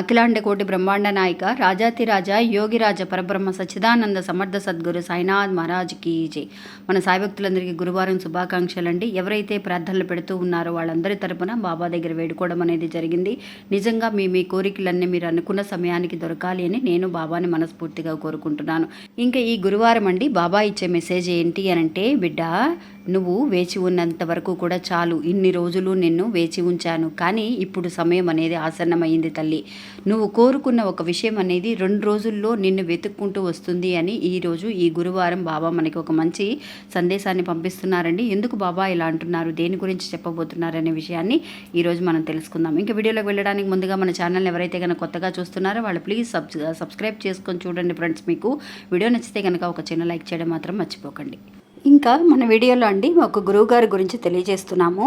అఖిలాండ కోటి బ్రహ్మాండ నాయక రాజాతిరాజ యోగిరాజ పరబ్రహ్మ సచ్చిదానంద సమర్థ సద్గురు సాయినాథ్ మహారాజ్ కీ జై. మన సాయభక్తులందరికీ గురువారం శుభాకాంక్షలు అండి ఎవరైతే ప్రార్థనలు పెడుతూ ఉన్నారో వాళ్ళందరి తరపున బాబా దగ్గర వేడుకోవడం అనేది జరిగింది. నిజంగా మీ మీ కోరికలన్నీ మీరు అనుకున్న సమయానికి దొరకాలి అని నేను బాబాని మనస్ఫూర్తిగా కోరుకుంటున్నాను. ఇంకా ఈ గురువారం అండి బాబా ఇచ్చే మెసేజ్ ఏంటి అని అంటే బిడ్డ నువ్వు వేచి ఉన్నంత వరకు కూడా చాలు. ఇన్ని రోజులు నిన్ను వేచి ఉంచాను. కానీ ఇప్పుడు సమయం అనేది ఆసన్నమైంది తల్లి. నువ్వు కోరుకున్న ఒక విషయం అనేది రెండు రోజుల్లో నిన్ను వెతుక్కుంటూ వస్తుంది అని ఈరోజు ఈ గురువారం బాబా మనకి ఒక మంచి సందేశాన్ని పంపిస్తున్నారండి. ఎందుకు బాబా ఇలా అంటున్నారు? దేని గురించి చెప్పబోతున్నారు అనే విషయాన్ని ఈరోజు మనం తెలుసుకుందాం. ఇంకా వీడియోలోకి వెళ్ళడానికి ముందుగా మన ఛానల్ని ఎవరైతే కనుక కొత్తగా చూస్తున్నారో వాళ్ళు ప్లీజ్ సబ్ సబ్స్క్రైబ్ చేసుకొని చూడండి ఫ్రెండ్స్ మీకు. వీడియో నచ్చితే కనుక ఒక చిన్న లైక్ చేయడం మాత్రం మర్చిపోకండి. ఇంకా మన వీడియోలో అండి ఒక గురువు గారి గురించి తెలియజేస్తున్నాము.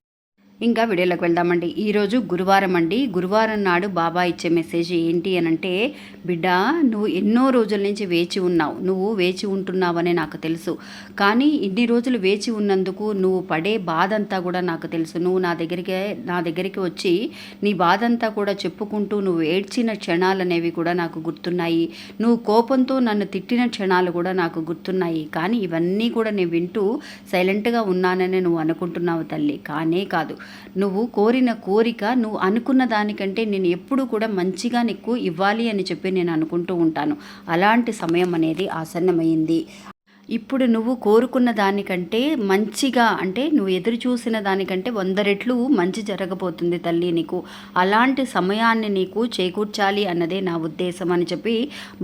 ఇంకా వీడియోలోకి వెళ్దామండి. ఈరోజు గురువారం అండి. గురువారం నాడు బాబా ఇచ్చే మెసేజ్ ఏంటి అని అంటే బిడ్డ నువ్వు ఎన్నో రోజుల నుంచి వేచి ఉన్నావు. నువ్వు వేచి ఉంటున్నావని నాకు తెలుసు. కానీ ఇన్ని రోజులు వేచి ఉన్నందుకు నువ్వు పడే బాధ అంతా కూడా నాకు తెలుసు. నువ్వు నా దగ్గరికి నా దగ్గరికి వచ్చి నీ బాధ అంతా కూడా చెప్పుకుంటూ నువ్వు ఏడ్చిన క్షణాలు అనేవి కూడా నాకు గుర్తున్నాయి. నువ్వు కోపంతో నన్ను తిట్టిన క్షణాలు కూడా నాకు గుర్తున్నాయి. కానీ ఇవన్నీ కూడా నేను వింటూ సైలెంట్గా ఉన్నానని నువ్వు అనుకుంటున్నావు తల్లి. కానే కాదు. నువ్వు కోరిన కోరిక నువ్వు అనుకున్న దానికంటే నేను ఎప్పుడు కూడా మంచిగా నీకు ఇవ్వాలి అని చెప్పి నేను అనుకుంటూ ఉంటాను. అలాంటి సమయం అనేది ఆసన్నమైంది. ఇప్పుడు నువ్వు కోరుకున్న దానికంటే మంచిగా అంటే నువ్వు ఎదురు చూసిన దానికంటే వంద రెట్లు మంచి జరగబోతుంది తల్లి నీకు. అలాంటి సమయాన్ని నీకు చేకూర్చాలి అన్నదే నా ఉద్దేశం అని చెప్పి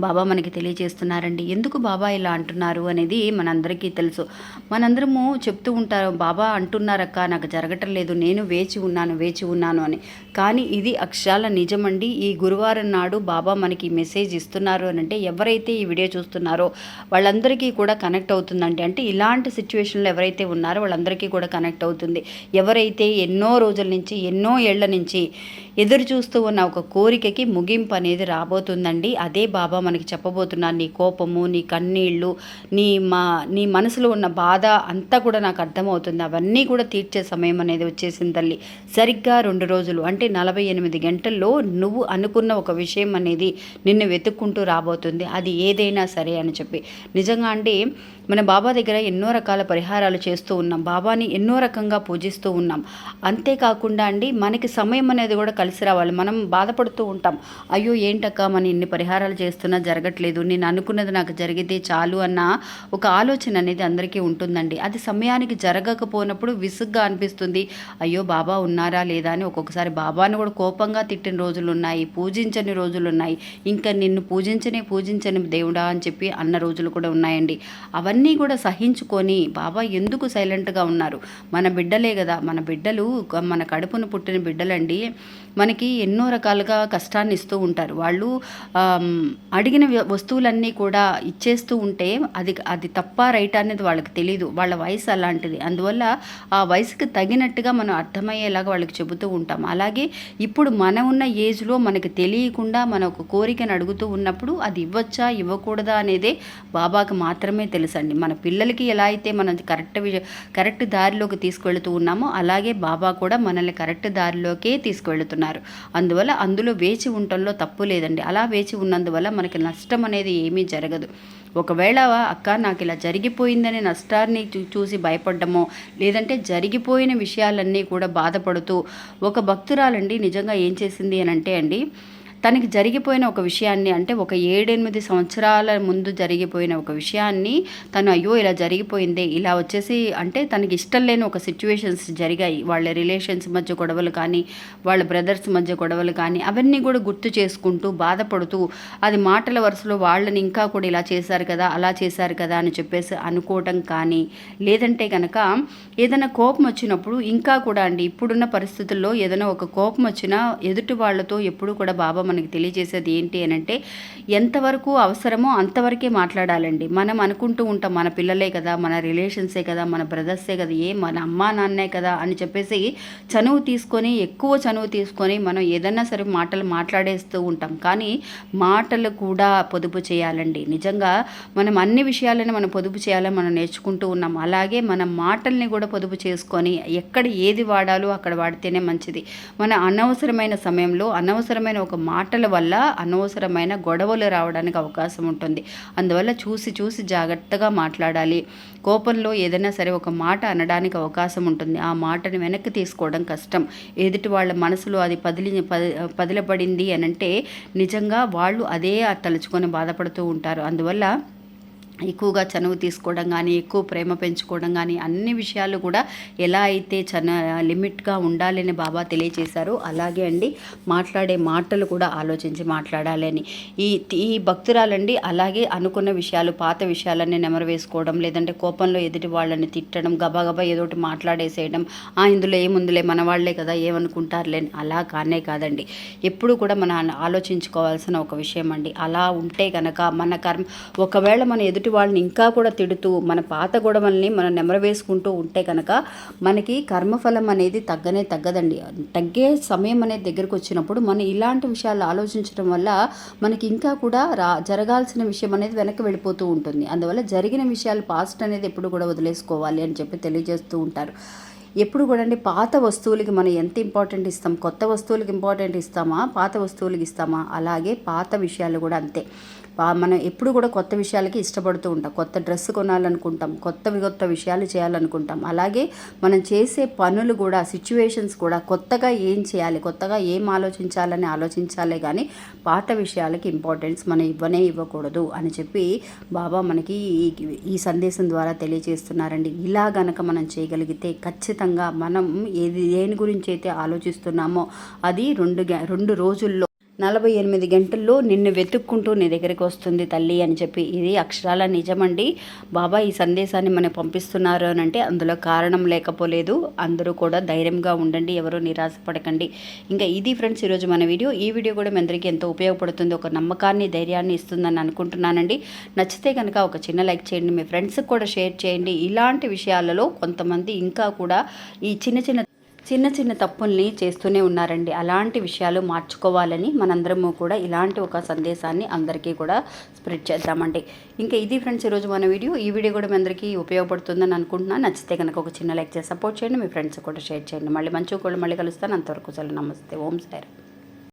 బాబా మనకి తెలియజేస్తున్నారండి. ఎందుకు బాబా ఇలా అంటున్నారు అనేది మనందరికీ తెలుసు. మనందరము చెప్తూ ఉంటారు బాబా అంటున్నారక్క నాకు జరగటం లేదు నేను వేచి ఉన్నాను వేచి ఉన్నాను అని. కానీ ఇది అక్షరాల నిజమండి. ఈ గురువారం నాడు బాబా మనకి మెసేజ్ ఇస్తున్నారు అని అంటే ఎవరైతే ఈ వీడియో చూస్తున్నారో వాళ్ళందరికీ కూడా కనెక్ట్ కనెక్ట్ అవుతుందండి అంటే ఇలాంటి సిచ్యువేషన్లో ఎవరైతే ఉన్నారో వాళ్ళందరికీ కూడా కనెక్ట్ అవుతుంది. ఎవరైతే ఎన్నో రోజుల నుంచి ఎన్నో ఏళ్ళ నుంచి ఎదురు చూస్తూ ఉన్న ఒక కోరికకి ముగింపు అనేది రాబోతుందండి. అదే బాబా మనకి చెప్పబోతున్నారు. నీ కోపము నీ కన్నీళ్ళు నీ మా నీ మనసులో ఉన్న బాధ అంతా కూడా నాకు అర్థమవుతుంది. అవన్నీ కూడా తీర్చే సమయం అనేది వచ్చేసింది తల్లి. సరిగ్గా రెండు రోజులు అంటే నలభై ఎనిమిది గంటల్లో నువ్వు అనుకున్న ఒక విషయం అనేది నిన్ను వెతుక్కుంటూ రాబోతుంది. అది ఏదైనా సరే అని చెప్పి. నిజంగా అంటే మన బాబా దగ్గర ఎన్నో రకాల పరిహారాలు చేస్తూ ఉన్నాం. బాబాని ఎన్నో రకంగా పూజిస్తూ ఉన్నాం. అంతేకాకుండా అండి మనకి సమయం అనేది కూడా కలిసి రావాలి. మనం బాధపడుతూ ఉంటాం. అయ్యో ఏంటక్క మనం ఇన్ని పరిహారాలు చేస్తున్నా జరగట్లేదు. నేను అనుకున్నది నాకు జరిగితే చాలు అన్న ఒక ఆలోచన అనేది అందరికీ ఉంటుందండి. అది సమయానికి జరగకపోయినప్పుడు విసుగ్గా అనిపిస్తుంది. అయ్యో బాబా ఉన్నారా లేదా అని ఒక్కొక్కసారి బాబాను కూడా కోపంగా తిట్టిన రోజులు ఉన్నాయి పూజించని రోజులు ఉన్నాయి. ఇంకా నిన్ను పూజించనే పూజించని దేవుడా అని చెప్పి అన్న రోజులు కూడా ఉన్నాయండి. అవన్నీ కూడా సహించుకొని బాబా ఎందుకు సైలెంట్గా ఉన్నారు? మన బిడ్డలే కదా. మన బిడ్డలు మన కడుపును పుట్టిన బిడ్డలండి. మనకి ఎన్నో రకాలుగా కష్టాన్ని ఇస్తూ ఉంటారు. వాళ్ళు అడిగిన వస్తువులన్నీ కూడా ఇచ్చేస్తూ ఉంటే అది అది తప్ప రైట్ అనేది వాళ్ళకి తెలియదు వాళ్ళ వయసు అలాంటిది. అందువల్ల ఆ వయసుకి తగినట్టుగా మనం అర్థమయ్యేలాగా వాళ్ళకి చెబుతూ ఉంటాం. అలాగే ఇప్పుడు మన ఉన్న ఏజ్లో మనకి తెలియకుండా మన ఒక కోరికను అడుగుతూ ఉన్నప్పుడు అది ఇవ్వచ్చా ఇవ్వకూడదా అనేదే బాబాకి మాత్రమే తెలుసండి. మన పిల్లలకి ఎలా అయితే మనం కరెక్ట్ కరెక్ట్ దారిలోకి తీసుకెళ్తూ ఉన్నామో అలాగే బాబా కూడా మనల్ని కరెక్ట్ దారిలోకే తీసుకువెళుతున్నారు అందువల్ల అందులో వేచి ఉండటంలో తప్పు లేదండి. అలా వేచి ఉన్నందువల్ల మనకి నష్టం అనేది ఏమీ జరగదు. ఒకవేళ అక్క నాకు ఇలా జరిగిపోయిందనే నష్టాన్ని చూసి భయపడ్డమో లేదంటే జరిగిపోయిన విషయాలన్నీ కూడా బాధపడుతూ ఒక భక్తురాలండి నిజంగా ఏం చేసింది అని అంటే అండి తనకి జరిగిపోయిన ఒక విషయాన్ని అంటే ఒక ఏడెనిమిది సంవత్సరాల ముందు జరిగిపోయిన ఒక విషయాన్ని తను అయ్యో ఇలా జరిగిపోయిందే ఇలా వచ్చేసి అంటే తనకి ఇష్టం లేని ఒక సిచ్యువేషన్స్ జరిగాయి. వాళ్ళ రిలేషన్స్ మధ్య గొడవలు కానీ వాళ్ళ బ్రదర్స్ మధ్య గొడవలు కానీ అవన్నీ కూడా గుర్తు చేసుకుంటూ బాధపడుతూ అది మాటల వరుసలో వాళ్ళని ఇంకా కూడా ఇలా చేశారు కదా అలా చేశారు కదా అని చెప్పేసి అనుకోవటం కానీ లేదంటే కనుక ఏదైనా కోపం వచ్చినప్పుడు ఇంకా కూడా అండి ఇప్పుడున్న పరిస్థితుల్లో ఏదైనా ఒక కోపం వచ్చినా ఎదుటి వాళ్ళతో ఎప్పుడు కూడా బాబా మనకి తెలియజేసేది ఏంటి అని అంటే ఎంతవరకు అవసరమో అంతవరకే మాట్లాడాలండి. మనం అనుకుంటూ ఉంటాం మన పిల్లలే కదా మన రిలేషన్సే కదా మన బ్రదర్సే కదా ఏ మన అమ్మా నాన్నే కదా అని చెప్పేసి చనువు తీసుకొని ఎక్కువ చనువు తీసుకొని మనం ఏదన్నా సరే మాటలు మాట్లాడేస్తూ ఉంటాం. కానీ మాటలు కూడా పొదుపు చేయాలండి. నిజంగా మనం అన్ని విషయాలను మనం పొదుపు చేయాలని మనం నేర్చుకుంటూ ఉన్నాం. అలాగే మన మాటల్ని కూడా పొదుపు చేసుకొని ఎక్కడ ఏది వాడాలో అక్కడ వాడితేనే మంచిది. మన అనవసరమైన సమయంలో అనవసరమైన ఒక మాటల వల్ల అనవసరమైన గొడవలు రావడానికి అవకాశం ఉంటుంది. అందువల్ల చూసి చూసి జాగ్రత్తగా మాట్లాడాలి. కోపంలో ఏదైనా సరే ఒక మాట అనడానికి అవకాశం ఉంటుంది. ఆ మాటను వెనక్కి తీసుకోవడం కష్టం. ఎదుటి వాళ్ళ మనసులో అది పదిలి పది పదిలపడింది అని అంటే నిజంగా వాళ్ళు అదే తలుచుకొని బాధపడుతూ ఉంటారు. అందువల్ల ఎక్కువగా చనువు తీసుకోవడం కానీ ఎక్కువ ప్రేమ పెంచుకోవడం కానీ అన్ని విషయాలు కూడా ఎలా అయితే చన లిమిట్గా ఉండాలని బాబా తెలియచేశారో అలాగే అండి మాట్లాడే మాటలు కూడా ఆలోచించి మాట్లాడాలని. ఈ ఈ భక్తురాలండి అలాగే అనుకున్న విషయాలు పాత విషయాలన్నీ నెమరు వేసుకోవడం లేదంటే కోపంలో ఎదుటి వాళ్ళని తిట్టడం గబాగబా ఏదో ఒకటి మాట్లాడేసేయడం ఆ ఇందులో ఏముందులే మన వాళ్ళే కదా ఏమనుకుంటారులే అని అలా కానే కాదండి. ఎప్పుడు కూడా మనం ఆలోచించుకోవాల్సిన ఒక విషయం అండి. అలా ఉంటే కనుక మన కర్మ ఒకవేళ మన ఎదుటి వాళ్ళని ఇంకా కూడా తిడుతూ మన పాత గొడవల్ని మనం నెమరవేసుకుంటూ ఉంటే కనుక మనకి కర్మఫలం అనేది తగ్గనే తగ్గదండి. తగ్గే సమయం అనేది దగ్గరకు వచ్చినప్పుడు మనం ఇలాంటి విషయాలు ఆలోచించడం వల్ల మనకి ఇంకా కూడా రా జరగాల్సిన విషయం అనేది వెనక్కి వెళ్ళిపోతూ ఉంటుంది. అందువల్ల జరిగిన విషయాలు పాస్ట్ అనేది ఎప్పుడు కూడా వదిలేసుకోవాలి అని చెప్పి తెలియజేస్తూ ఉంటారు. ఎప్పుడు కూడా అండి పాత వస్తువులకి మనం ఎంత ఇంపార్టెంట్ ఇస్తాం? కొత్త వస్తువులకి ఇంపార్టెంట్ ఇస్తామా? పాత వస్తువులకి ఇస్తామా? అలాగే పాత విషయాలు కూడా అంతే. మనం ఎప్పుడు కూడా కొత్త విషయాలకి ఇష్టపడుతూ ఉంటాం. కొత్త డ్రెస్ కొనాలనుకుంటాం. కొత్త కొత్త విషయాలు చేయాలనుకుంటాం. అలాగే మనం చేసే పనులు కూడా సిచ్యువేషన్స్ కూడా కొత్తగా ఏం చేయాలి కొత్తగా ఏం ఆలోచించాలని ఆలోచించాలే కానీ పాత విషయాలకి ఇంపార్టెన్స్ మనం ఇవ్వనే ఇవ్వకూడదు అని చెప్పి బాబా మనకి ఈ ఈ సందేశం ద్వారా తెలియజేస్తున్నారండి. ఇలా గనక మనం చేయగలిగితే ఖచ్చితంగా మనం ఏది దేని గురించి అయితే ఆలోచిస్తున్నామో అది రెండు గ్యా రెండు రోజుల్లో నలభై ఎనిమిది గంటల్లో నిన్ను వెతుక్కుంటూ నీ దగ్గరికి వస్తుంది తల్లి అని చెప్పి. ఇది అక్షరాల నిజమండి. బాబా ఈ సందేశాన్ని మనకు పంపిస్తున్నారు అని అంటే అందులో కారణం లేకపోలేదు. అందరూ కూడా ధైర్యంగా ఉండండి ఎవరు నిరాశపడకండి. ఇంకా ఇది ఫ్రెండ్స్ ఈరోజు మన వీడియో. ఈ వీడియో కూడా మీ అందరికీ ఎంతో ఉపయోగపడుతుంది ఒక నమ్మకాన్ని ధైర్యాన్ని ఇస్తుందని అనుకుంటున్నానండి. నచ్చితే కనుక ఒక చిన్న లైక్ చేయండి మీ ఫ్రెండ్స్కి కూడా షేర్ చేయండి. ఇలాంటి విషయాలలో కొంతమంది ఇంకా కూడా ఈ చిన్న చిన్న చిన్న చిన్న తప్పుల్ని చేస్తూనే ఉన్నారండి. అలాంటి విషయాలు మార్చుకోవాలని మనందరము కూడా ఇలాంటి ఒక సందేశాన్ని అందరికీ కూడా స్ప్రెడ్ చేద్దామండి. ఇంకా ఇది ఫ్రెండ్స్ ఈరోజు మన వీడియో. ఈ వీడియో కూడా మీ అందరికీ ఉపయోగపడుతుందని అనుకుంటున్నాను నచ్చితే కనుక ఒక చిన్న లైక్ చేసి సపోర్ట్ చేయండి. మీ ఫ్రెండ్స్ కూడా షేర్ చేయండి. మళ్ళీ మంచి కూడా మళ్ళీ కలుస్తాను. అంతవరకు చాలా నమస్తే. ఓం సార్